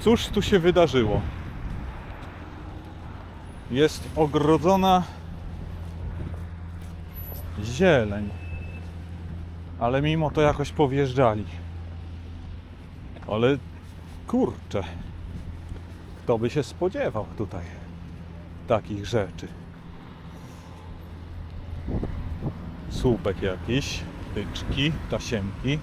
Cóż tu się wydarzyło? Jest ogrodzona zieleń, ale mimo to jakoś powjeżdżali. Ale kurczę, kto by się spodziewał tutaj takich rzeczy? Słupek jakiś, tyczki, tasiemki.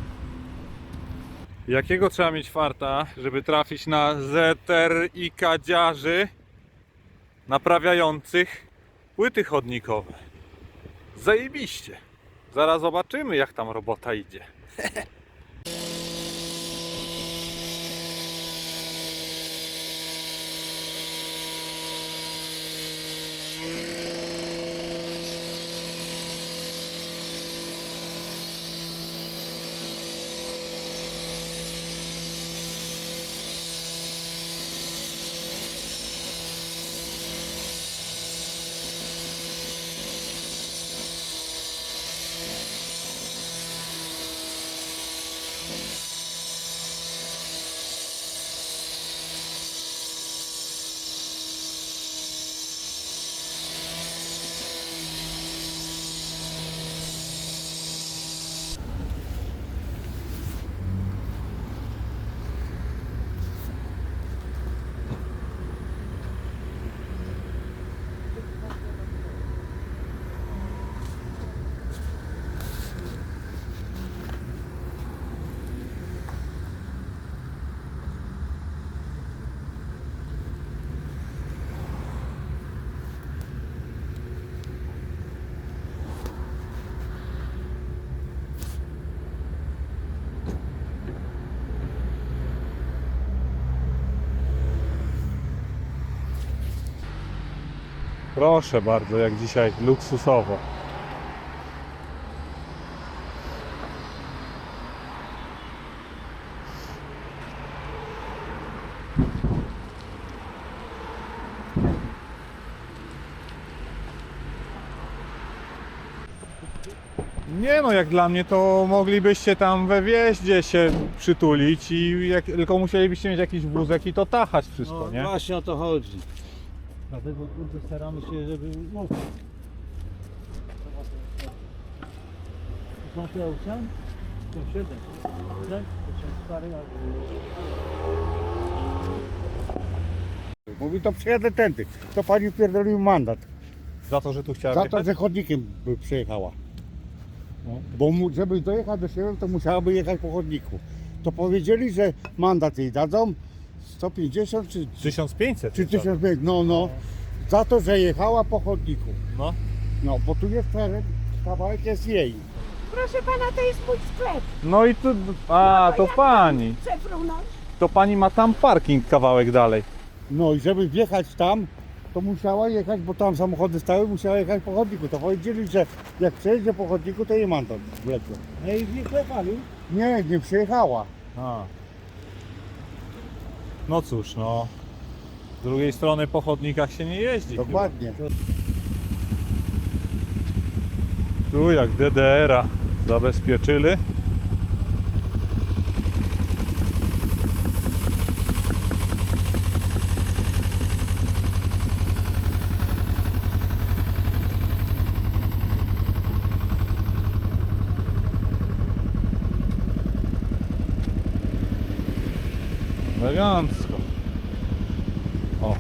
Jakiego trzeba mieć farta, żeby trafić na zeter i kadziarzy naprawiających płyty chodnikowe? Zajebiście. Zaraz zobaczymy jak tam robota idzie. Proszę bardzo, jak dzisiaj luksusowo. Nie no, jak dla mnie to moglibyście tam we wjeździe się przytulić i jak, tylko musielibyście mieć jakiś wózek i to tachać wszystko, No, nie? Właśnie o to chodzi. Dlatego kurde, staramy się, żeby... No. Są te ocean? Są siedem. Tak? To są stare, Mówi, to przyjadę tędy. To pani pierdolił mandat. Za to, że tu chciałem Za to, jechać? że chodnikiem by przyjechała. No. Bo mu, żeby dojechać do siebie, to musiałaby jechać po chodniku. To powiedzieli, że mandat jej dadzą 150 czy, 1500. czy 1500. No, no. Za to, że jechała po chodniku. No. No, bo tu jest teren, kawałek jest jej. Proszę pana, to jest mój sklep. No i tu. A, to pani. Chcę frunąć. To pani ma tam parking kawałek dalej. No i żeby wjechać tam, to musiała jechać, bo tam samochody stały, musiała jechać po chodniku. To powiedzieli, że jak przejedzie po chodniku, to jej mandat wlecą. No i nie klepali. Nie, nie przyjechała. A. No cóż, no. Z drugiej strony po chodnikach się nie jeździ. Dokładnie. Tu jak DDR-a zabezpieczyli. Elegancko. O,